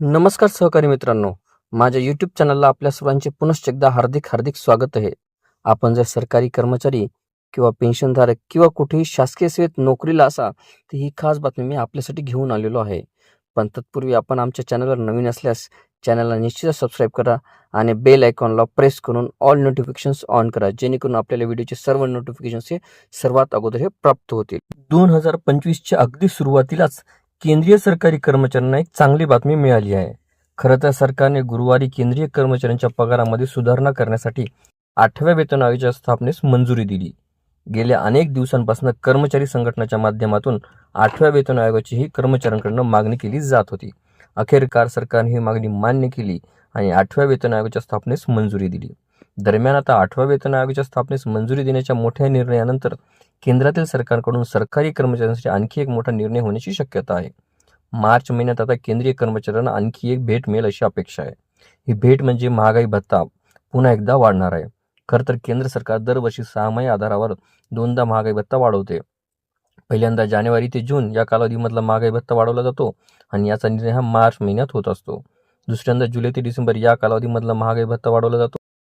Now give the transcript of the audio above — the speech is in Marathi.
नमस्कार सहकारी मित्रांनो. माझ्या यूट्यूब चॅनलला आपल्या सर्वांचे पुनश्च एकदा हार्दिक हार्दिक स्वागत आहे. आपण जर सरकारी कर्मचारी किंवा पेन्शनधारक किंवा कुठेही शासकीय सेवेत नोकरीला असा तर ही खास बातमी मी आपल्यासाठी घेऊन आलेलो आहे. पण तत्पूर्वी आपण आमच्या चॅनलवर नवीन असल्यास चॅनलला निश्चितच सबस्क्राईब करा आणि बेल आयकॉनला प्रेस करून ऑल नोटिफिकेशन्स ऑन करा जेणेकरून आपल्याला व्हिडिओचे सर्व नोटिफिकेशन्स हे सर्वात अगोदर हे प्राप्त होतील. दोन हजार पंचवीसच्या अगदी सुरुवातीलाच केंद्रीय सरकारी कर्मचाऱ्यांना एक चांगली बातमी मिळाली आहे. खरं तर सरकारने गुरुवारी केंद्रीय कर्मचाऱ्यांच्या पगारामध्ये सुधारणा करण्यासाठी आठव्या वेतन आयोगाच्या स्थापनेस मंजुरी दिली. गेल्या अनेक दिवसांपासून कर्मचारी संघटनाच्या माध्यमातून आठव्या वेतन आयोगाची ही कर्मचाऱ्यांकडून मागणी केली जात होती. अखेरकार सरकारने ही मागणी मान्य केली आणि आठव्या वेतन आयोगाच्या स्थापनेस मंजुरी दिली. दरम्यान आता आठव्या वेतन आयोगाच्या स्थापनेस मंजुरी देण्याच्या मोठ्या निर्णयानंतर केंद्रातील सरकारकडून सरकारी कर्मचाऱ्यांसाठी आणखी एक मोठा निर्णय होण्याची शक्यता आहे. मार्च महिन्यात आता केंद्रीय कर्मचाऱ्यांना आणखी एक भेट मिळेल अशी अपेक्षा आहे. ही भेट म्हणजे महागाई भत्ता पुन्हा एकदा वाढणार आहे. खरं तर केंद्र सरकार दरवर्षी सहामाही आधारावर दोनदा महागाई भत्ता वाढवते. पहिल्यांदा जानेवारी ते जून या कालावधीमधला महागाई भत्ता वाढवला जातो आणि याचा निर्णय हा मार्च महिन्यात होत असतो. दुसऱ्यांदा जुलै ते डिसेंबर या कालावधीमधला महागाई भत्ता वाढवला जातो.